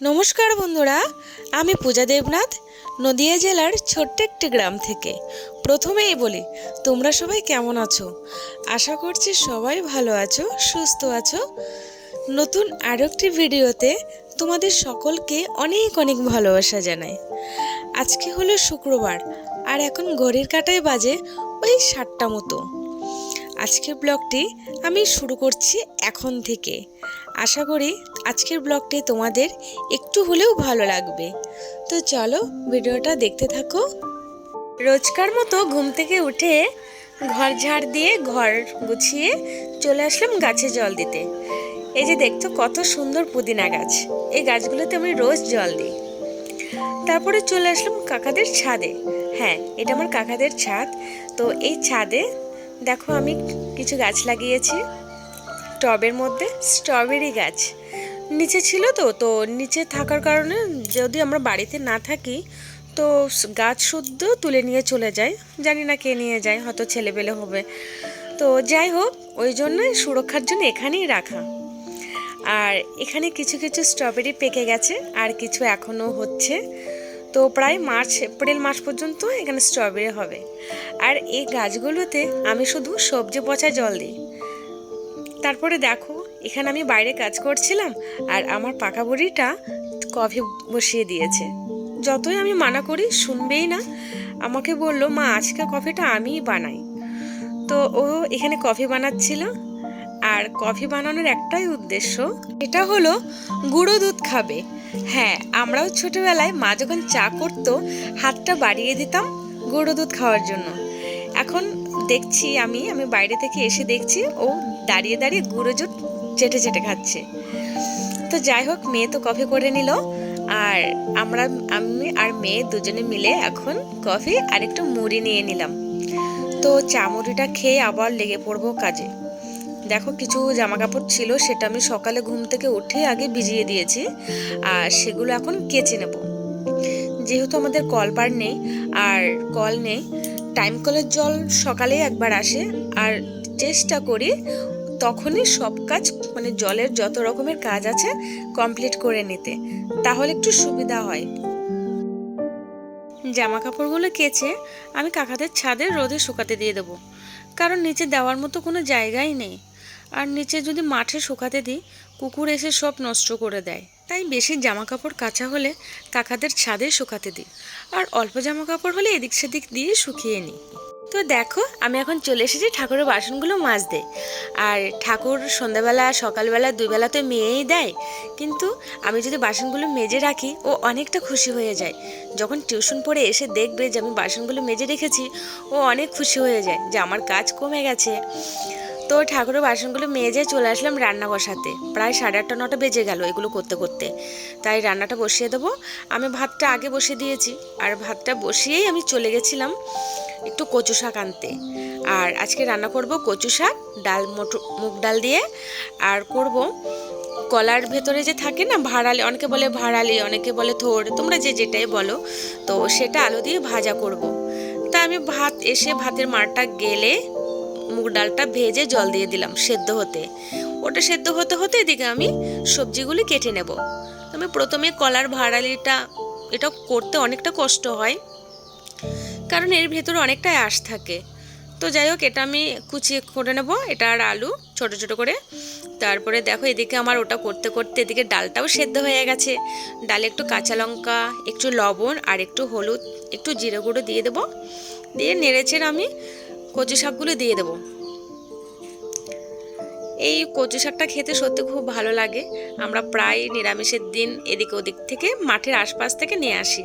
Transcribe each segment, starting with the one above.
নমস্কার বন্ধুরা, আমি পূজা দেবনাথ, নদিয়া জেলার ছোট্ট একটি গ্রাম থেকে। প্রথমেই বলি, তোমরা সবাই কেমন আছো? আশা করছি সবাই ভালো আছো, সুস্থ আছো। নতুন আরও একটি ভিডিওতে তোমাদের সকলকে অনেক অনেক ভালোবাসা জানাই। আজকে হলো শুক্রবার, আর এখন ঘড়ির কাটায় বাজে ওই সাতটা মতো। আজকের ব্লগটি আমি শুরু করছি এখন থেকে। আশা করি আজকের ব্লগটি তোমাদের একটু হলেও ভালো লাগবে। তো চলো ভিডিওটা দেখতে থাকো। রোজকার মতো ঘুম থেকে উঠে ঘর ঝাড় দিয়ে ঘর গুছিয়ে চলে আসলাম গাছে জল দিতে। এই যে দেখতো কত সুন্দর পুদিনা গাছ। এই গাছগুলোতে আমি রোজ জল দিই। তারপরে চলে আসলাম কাকাদের ছাদে। হ্যাঁ এটা আমার কাকাদের ছাদ। তো এই ছাদে দেখো আমি কিছু গাছ লাগিয়েছি। টবের মধ্যে স্ট্রবেরি গাছ। নিচে ছিল তো তো নিচে থাকার কারণে যদি আমরা বাড়িতে না থাকি, তো গাছ শুদ্ধ তুলে নিয়ে চলে যায় জানি না কে নিয়ে যায়, হয়তো ছেলেবেলে হবে। তো যাই হোক, ওই জন্যই সুরক্ষার জন্য এখানেই রাখা। আর এখানে কিছু কিছু স্ট্রবেরি পেকে গেছে, আর কিছু এখনও হচ্ছে। তো প্রায় মার্চ, এপ্রিল মাস পর্যন্ত এখানে স্ট্রবেরি হবে। আর এই গাছগুলোতে আমি শুধু সবজি পচা জল দিই। তারপরে দেখো এখানে আমি বাইরে কাজ করছিলাম আর আমার পাকা বুড়িটা কফি বসিয়ে দিয়েছে। যতই আমি মানা করি শুনবেই না। আমাকে বলল, মা, আজকে কফিটা আমিই বানাই। তো ও এখানে কফি বানাচ্ছিল। আর কফি বানানোর একটাই উদ্দেশ্য, এটা হলো গুঁড়ো দুধ খাবে। হ্যাঁ আমরাও ছোটবেলায় মা যখন চা করতো, হাতটা বাড়িয়ে দিতাম গুঁড়ো দুধ খাওয়ার জন্য। এখন দেখছি আমি আমি বাইরে থেকে এসে দেখছি ও দাঁড়িয়ে দাঁড়িয়ে গুঁড়ো দুধ চেটে চেটে খাচ্ছে। তো যাই হোক, মেয়ে তো কফি করে নিল। আর আমরা, আমি আর মেয়ে দুজনে মিলে এখন কফি আর একটু মুড়ি নিয়ে নিলাম। তো চা মুড়িটা খেয়ে আবার লেগে পড়ব কাজে। দেখো, কিছু জামা কাপড় ছিল, সেটা আমি সকালে ঘুম থেকে উঠে আগে ভিজিয়ে দিয়েছি। আর সেগুলো এখন কেচে নেব। যেহেতু আমাদের কলপার নেই, আর কল নেই টাইম কলের জল সকালেই একবার আসে। আর চেষ্টা করি তখনই সব কাজ মানে জলের যত রকমের কাজ আছে কমপ্লিট করে নিতে। তাহলে একটু সুবিধা হয়। জামা কাপড়গুলো কেচে আমি কাকাদের ছাদে রোদে শুকাতে দিয়ে দেবো। কারণ নিচে দেওয়ার মতো কোনো জায়গাই নেই। আর নিচে যদি মাঠে শুকাতে দিই, কুকুর এসে সব নষ্ট করে দেয়। তাই বেশি জামা কাপড় কাঁচা হলে কাকাদের ছাদে শুকাতে দিই। আর অল্প জামা কাপড় হলে এদিক সেদিক দিয়ে শুকিয়ে নিই। তো দেখো, আমি এখন চলে এসেছি ঠাকুরের বাসনগুলো মাজতে। আর ঠাকুর সন্ধ্যাবেলা, সকালবেলা, দুবেলা তো মেয়েই দেয়। কিন্তু আমি যদি বাসনগুলো মেজে রাখি, ও অনেকটা খুশি হয়ে যায়। যখন টিউশন পড়ে এসে দেখবে যে আমি বাসনগুলো মেজে রেখেছি, ও অনেক খুশি হয়ে যায় যে আমার কাজ কমে গেছে। তো ঠাকুরের বাসনগুলো মেজে চলে আসলাম রান্না বসাতে প্রায় সাড়ে আটটা, নটা বেজে গেল এগুলো করতে করতে। তাই রান্নাটা বসিয়ে দেবো। আমি ভাতটা আগে বসিয়ে দিয়েছি আর ভাতটা বসিয়েই আমি চলে গেছিলাম একটু কচু শাক আনতে। আর আজকে রান্না করব কচু শাক, ডাল, মটর, মুগ ডাল দিয়ে। আর করব কলার ভেতরে যে থাকে না ভাড়ালি, অনেকে বলে ভাড়ালি, অনেকে বলে থোড়, তোমরা যে যেটাই বলো। তো সেটা আলু দিয়ে ভাজা করব। তা আমি ভাত এসে ভাতের মারটা গেলে মুগ ডালটা ভেজে জল দিয়ে দিলাম সেদ্ধ হতে। ওটা সেদ্ধ হতে হতে এদিকে আমি সবজিগুলি কেটে নেব। আমি প্রথমে কলার ভাড়ালিটা, এটা করতে অনেকটা কষ্ট হয়, কারণ এর ভেতরে অনেকটাই আঁশ থাকে। তো যাই হোক, এটা আমি কুচিয়ে করে নেব, এটা আর আলু ছোট ছোট করে। তারপরে দেখো এদিকে আমার ওটা করতে করতে এদিকে ডালটাও সেদ্ধ হয়ে গেছে। ডালে একটু কাঁচা লঙ্কা, একটু লবণ আর একটু হলুদ, একটু জিরে গুঁড়ো দিয়ে দেবো। দিয়ে নেড়েচেড়ে আমি কচু শাকগুলো দিয়ে দেবো। এই কচু শাকটা খেতে সত্যি খুব ভালো লাগে। আমরা প্রায় নিরামিষের দিন এদিকে ওদিক থেকে মাঠের আশপাশ থেকে নিয়ে আসি।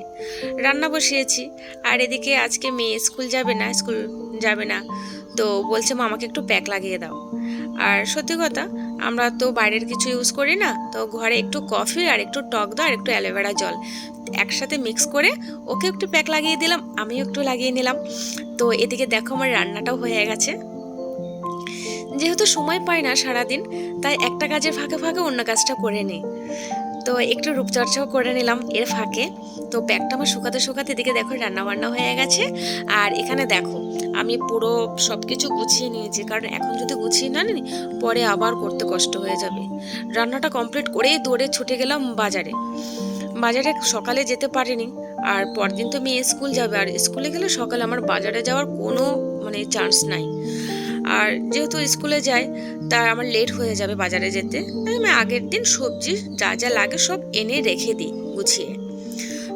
রান্না বসিয়েছি। আর এদিকে আজকে মেয়ে স্কুল যাবে না, স্কুল যাবে না। তো বলছে, মা, আমাকে একটু প্যাক লাগিয়ে দাও। আর সত্যি কথা আমরা তো বাইরের কিছু ইউজ করি না, তো ঘরে একটু কফি আর একটু টক দই আর একটু অ্যালোভেরা জল। একসাথে মিক্স করে ওকে একটু প্যাক লাগিয়ে দিলাম, আমিও একটু লাগিয়ে নিলাম। তো এদিকে দেখো আমার রান্নাটাও হয়ে গেছে। যেহেতু সময় পাই না সারাদিন, তাই একটা কাজের ফাঁকে ফাঁকে অন্য কাজটা করে নিই। তো একটু রূপচর্চাও করে নিলাম এর ফাঁকে। তো ব্যাগটা আমার শুকাতে শুকাতে এদিকে দেখো রান্না বান্না হয়ে গেছে। আর এখানে দেখো, আমি পুরো সব কিছু গুছিয়ে নিয়েছি। কারণ এখন যদি গুছিয়ে না নিই, পরে আবার করতে কষ্ট হয়ে যাবে। রান্নাটা কমপ্লিট করেই দৌড়ে ছুটে গেলাম বাজারে। বাজারে সকালে যেতে পারিনি, আর পরদিন তো মেয়ে স্কুল যাবে। আর স্কুলে গেলে সকালে আমার বাজারে যাওয়ার কোনো মানে চান্স নাই। আর যেহেতু স্কুলে যাই তার আমার লেট হয়ে যাবে বাজারে যেতে। তাই আমি আগের দিন সবজি যা যা লাগে সব এনে রেখে দিই গুছিয়ে।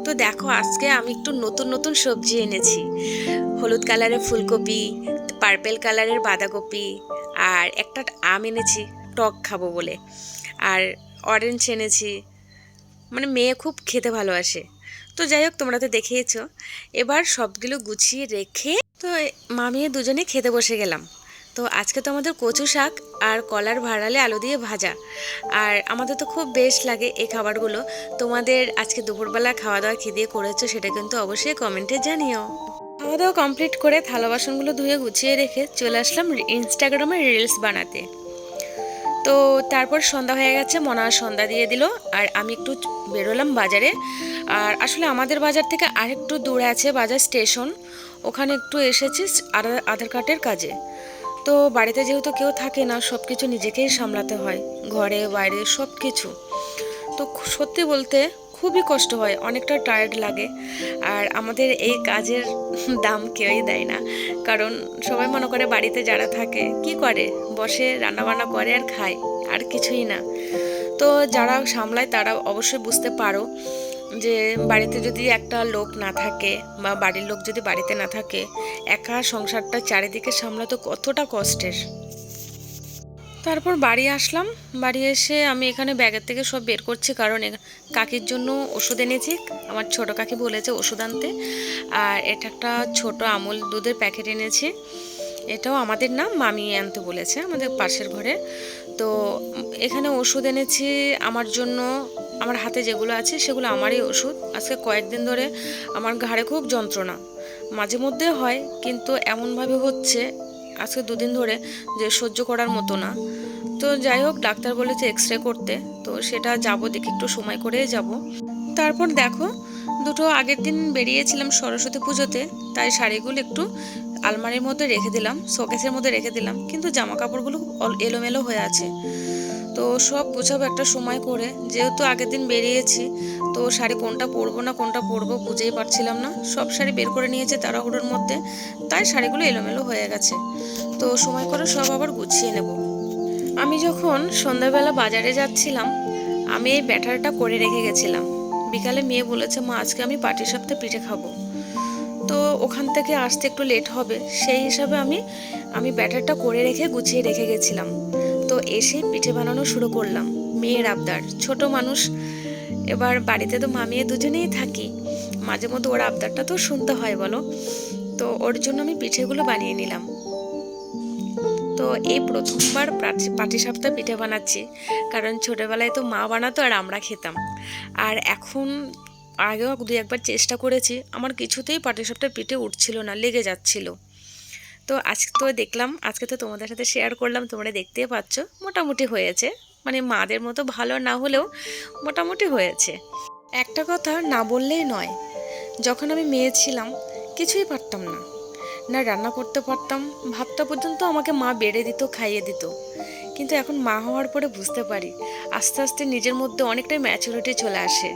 তো দেখো, আজকে আমি একটু নতুন নতুন সবজি এনেছি। হলুদ কালারের ফুলকপি পার্পেল কালারের বাঁধাকপি, আর একটা আম এনেছি, টক খাব বলে। আর অরেঞ্জ এনেছি মানে মেয়ে খুব খেতে ভালোবাসে। তো যাই হোক, তোমরা তো দেখিয়েছ এবার সবগুলো গুছিয়ে রেখে তো মামিয়ে দুজনে খেতে বসে গেলাম। তো আজকে তো আমাদের কচু শাক আর কলার ভাড়ালে আলু দিয়ে ভাজা। আর আমাদের তো খুব বেশ লাগে এই খাবারগুলো। তোমাদের আজকে দুপুরবেলা খাওয়া দাওয়া কী দিয়ে করেছ সেটা কিন্তু অবশ্যই কমেন্টে জানিও। খাওয়া দাওয়া কমপ্লিট করে থালা বাসনগুলো ধুয়ে গুছিয়ে রেখে চলে আসলাম ইনস্টাগ্রামে রিলস বানাতে। তো তারপর সন্ধ্যা হয়ে গেছে, মনা সন্ধ্যা দিয়ে দিল। আর আমি একটু বেরোলাম বাজারে। আর আসলে আমাদের বাজার থেকে আরেকটু দূরে আছে বাজার স্টেশন। ওখানে একটু এসেছি আধার কার্ডের কাজে। তো বাড়িতে যেহেতু কেউ থাকে না সব কিছু নিজেকেই সামলাতে হয়। ঘরে, বাইরে সব কিছু তো সত্যি বলতে খুবই কষ্ট হয়, অনেকটা টায়ার্ড লাগে। আর আমাদের এই কাজের দাম কেউই দেয় না। কারণ সবাই মনে করে বাড়িতে যারা থাকে, কি করে? বসে রান্নাবান্না করে আর খায়, আর কিছুই না। তো যারা সামলায় তারা অবশ্যই বুঝতে পারো। যে বাড়িতে যদি একটা লোক না থাকে বা বাড়ির লোক যদি বাড়িতে না থাকে, একা সংসারটা চারিদিকে সামলাতো কতটা কষ্টের। তারপর বাড়ি আসলাম। বাড়ি এসে আমি এখানে ব্যাগের থেকে সব বের করছি, কারণ কাকির জন্য ওষুধ এনেছি। আমার ছোট কাকি বলেছে ওষুধ আনতে। আর এটা একটা ছোট আমুল দুধের প্যাকেট এনেছি। এটাও আমাদের নাম, মামি আনতে বলেছে আমাদের পাশের ঘরে। তো এখানে ওষুধ এনেছি, আমার জন্য, আমার হাতে যেগুলো আছে সেগুলো আমারই ওষুধ। আজকে কয়েকদিন ধরে আমার ঘাড়ে খুব যন্ত্রণা, মাঝে মধ্যে হয় কিন্তু এমনভাবে হচ্ছে, আজকে দুদিন ধরে যে সহ্য করার মতো না। তো যাই হোক, ডাক্তার বলেছে এক্স রে করতে, তো সেটা যাব দেখি একটু সময় করে যাব। তারপর দেখো দুটো আগের দিন বেরিয়েছিলাম সরস্বতী পুজোতে, তাই শাড়িগুলো একটু আলমারির মধ্যে রেখে দিলাম, শোকেসের মধ্যে রেখে দিলাম, কিন্তু জামা কাপড়গুলো এলোমেলো হয়ে আছে। তো সব গোছাবো একটা সময় করে, যেহেতু আগের দিন বেরিয়েছি, তো শাড়ি কোনটা পরবো না কোনটা পরবো বুঝেই পারছিলাম না। সব শাড়ি বের করে নিয়েছে তাড়াহুড়োর মধ্যে, তাই শাড়িগুলো এলোমেলো হয়ে গেছে। তো সময় করে সব আবার গুছিয়ে নেব। আমি যখন সন্ধ্যাবেলা বাজারে যাচ্ছিলাম, আমি এই ব্যাটারটা করে রেখে গেছিলাম। বিকালে মেয়ে বলেছে, মা, আজকে আমি পাটি সপ্তাহে পিঠে খাব। তো ওখান থেকে আসতে একটু লেট হবে। সেই হিসাবে আমি আমি ব্যাটারটা করে রেখে গুছিয়ে রেখে গেছিলাম। তো এসে পিঠে বানানো শুরু করলাম। মেয়ের আবদার। ছোট মানুষ, এবার বাড়িতে তো মামিয়ে দুজনেই থাকি। মাঝে মধ্যে ওর আবদারটা তো শুনতে হয় বলো। তো ওর জন্য আমি পিঠেগুলো বানিয়ে নিলাম। তো এই প্রথমবার পাটি সাপটা পিঠে বানাচ্ছি। কারণ ছোটোবেলায় তো মা বানাতো আর আমরা খেতাম। আর এখন আগেও দু একবার চেষ্টা করেছি, আমার কিছুতেই পাটিসাপটা পিঠে উঠছিল না, লেগে যাচ্ছিল। তো আজকে তো দেখলাম, আজকে তো তোমাদের সাথে শেয়ার করলাম, তোমরা দেখতেই পাচ্ছ, মোটামুটি হয়েছে। মানে মাদের মতো ভালো না হলেও মোটামুটি হয়েছে। একটা কথা না বললেই নয়, যখন আমি মেয়ে ছিলাম, কিছুই পারতাম না। না রান্না করতে পারতাম, ভাতটা পর্যন্ত আমাকে মা বেড়ে দিত, খাইয়ে দিত। কিন্তু এখন মা হওয়ার পরে বুঝতে পারি, আস্তে আস্তে নিজের মধ্যে অনেকটাই ম্যাচুরিটি চলে আসে।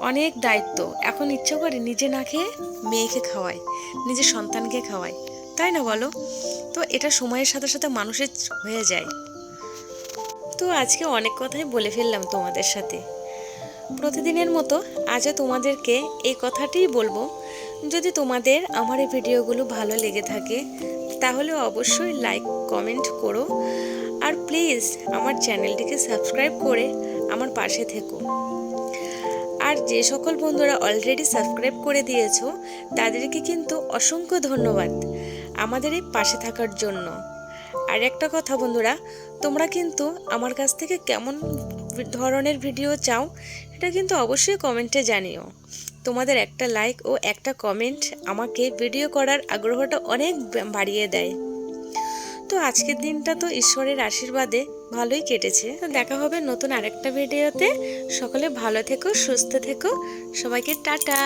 অনেক দায়িত্ব, এখন ইচ্ছা করে নিজে না খেয়ে মেয়েকে খাওয়াই নিজের সন্তানকে খাওয়াই তাই না বলো? তো এটা সময়ের সাথে সাথে মানুষের হয়ে যায়। তো আজকে অনেক কথাই বলে ফেললাম তোমাদের সাথে। প্রতিদিনের মতো আজও তোমাদেরকে এই কথাটিই বলব যদি তোমাদের আমার এই ভিডিওগুলো ভালো লেগে থাকে, তাহলে অবশ্যই লাইক কমেন্ট করো। আর প্লিজ আমার চ্যানেলটিকে সাবস্ক্রাইব করে আমার পাশে থেকো। আর যে সকল বন্ধুরা অলরেডি সাবস্ক্রাইব করে দিয়েছ, তাদেরকে কিন্তু অসংখ্য ধন্যবাদ আমাদের এই পাশে থাকার জন্য। আর একটা কথা বন্ধুরা, তোমরা কিন্তু আমার কাছ থেকে কেমন ধরনের ভিডিও চাও, এটা কিন্তু অবশ্যই কমেন্টে জানিও। তোমাদের একটা লাইক ও একটা কমেন্ট আমাকে ভিডিও করার আগ্রহটা অনেক বাড়িয়ে দেয়। তো আজকের দিনটা তো ঈশ্বরের আশীর্বাদে ভালোই কেটেছে। তো দেখা হবে নতুন আরেকটা ভিডিওতে সকলে ভালো থেকো, সুস্থ থেকো। সবাইকে টাটা।